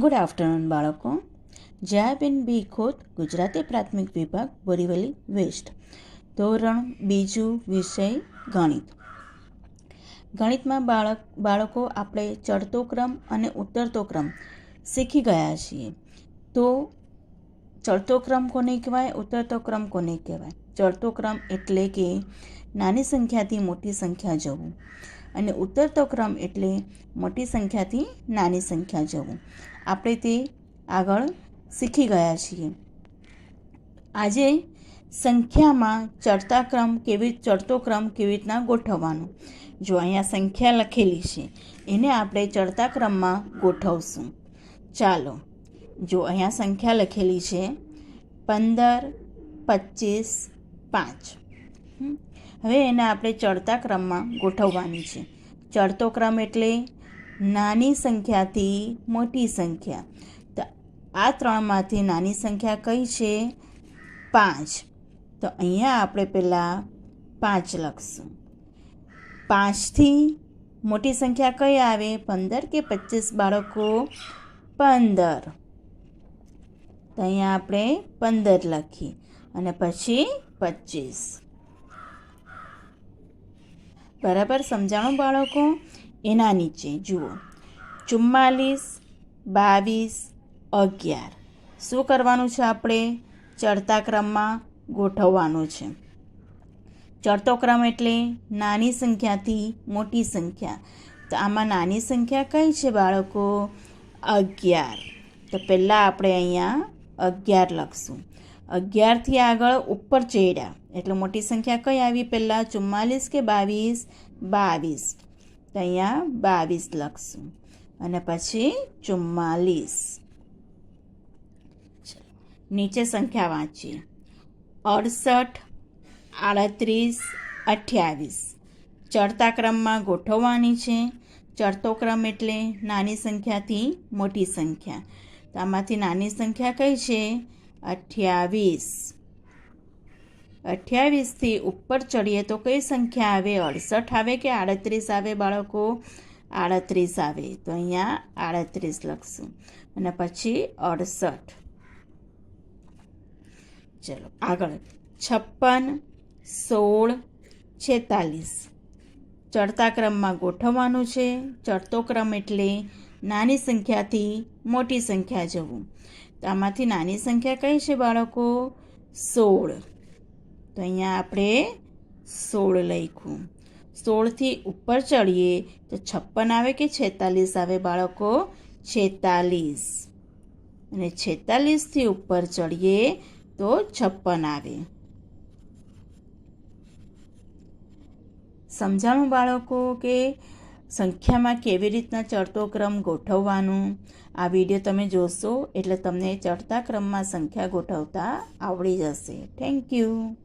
Good afternoon બાળકો. જયાબેન બી ખોત ગુજરાતી પ્રાથમિક વિભાગ બોરીવલી વેસ્ટ. ધોરણ બીજું વિષય ગણિત. ગણિતમાં બાળક, બાળકો આપણે ચડતો ક્રમ અને ઉતરતો ક્રમ શીખી ગયા છીએ. તો ચડતો ક્રમ કોને કહેવાય, ઉતરતો ક્રમ કોને કહેવાય? ચડતો ક્રમ એટલે કે નાની સંખ્યાથી મોટી સંખ્યા જવું. અને ઉતરતો ક્રમ એટલે મોટી સંખ્યાથી નાની સંખ્યા જવું. આપણે તે આગળ શીખી ગયા છીએ. આજે સંખ્યામાં ચડતા ક્રમ કેવી ચડતો ક્રમ કેવી રીતના ગોઠવવાનો? જો અહીંયા સંખ્યા લખેલી છે, એને આપણે ચડતા ક્રમમાં ગોઠવશું. ચાલો, જો અહીંયા સંખ્યા લખેલી છે, પંદર, પચીસ, પાંચ. હવે એને આપણે ચડતા ક્રમમાં ગોઠવવાની છે. ચડતો ક્રમ એટલે નાની સંખ્યાથી મોટી સંખ્યા. તો આ ત્રણમાંથી નાની સંખ્યા કઈ છે? પાંચ. તો અહીંયા આપણે પહેલાં પાંચ લખશું. પાંચથી મોટી સંખ્યા કઈ આવે? પંદર કે પચીસ બાળકો? પંદર. તો અહીંયા આપણે પંદર લખીએ અને પછી પચીસ બરાબર? સમજાણું બાળકો? એના નીચે જુઓ. ચુમ્માલીસ, બાવીસ, અગિયાર. શું કરવાનું છે આપણે? ચડતા ક્રમમાં ગોઠવવાનું છે. ચડતો ક્રમ એટલે નાની સંખ્યાથી મોટી સંખ્યા. તો આમાં નાની સંખ્યા કઈ છે બાળકો? અગિયાર. તો પહેલાં આપણે અહીંયા અગિયાર લખશું. અગિયારથી આગળ ઉપર ચડ્યા. એટલે મોટી સંખ્યા કઈ આવી પહેલાં? ચુમ્માલીસ કે બાવીસ? બાવીસ. તો અહીંયા બાવીસ લખશું. અને પછી ચુમ્માલીસ. નીચે સંખ્યા વાંચીએ. અડસઠ, આડત્રીસ, અઠ્યાવીસ. ચડતા ક્રમમાં ગોઠવવાની છે. ચડતો ક્રમ એટલે નાની સંખ્યાથી મોટી સંખ્યા. તો આમાંથી નાની સંખ્યા કઈ છે? અઠ્યાવીસ. અઠ્યાવીસથી ઉપર ચડીએ તો કઈ સંખ્યા આવે? અડસઠ આવે કે આડત્રીસ આવે બાળકો? આડત્રીસ આવે. તો અહીંયા આડત્રીસ લખશું. અને પછી અડસઠ. ચલો, આગળ. છપ્પન, સોળ, છેતાલીસ. ચડતા ક્રમમાં ગોઠવવાનું છે. ચડતો ક્રમ એટલે નાની સંખ્યાથી મોટી સંખ્યા જવું. તો આમાંથી નાની સંખ્યા કઈ છે બાળકો? સોળ. તો અહીંયા આપણે સોળ લખ્યું સોળથી ઉપર ચડીએ તો છપ્પન આવે કે છેતાલીસ આવે બાળકો? છેતાલીસ. અને છેતાલીસથી ઉપર ચડીએ તો છપ્પન આવે. સમજાણું બાળકો કે સંખ્યામાં કેવી રીતના ચડતો ક્રમ ગોઠવવાનું? આ વીડિયો તમે જોશો એટલે તમને ચડતા ક્રમમાં સંખ્યા ગોઠવતા આવડી જશે. Thank you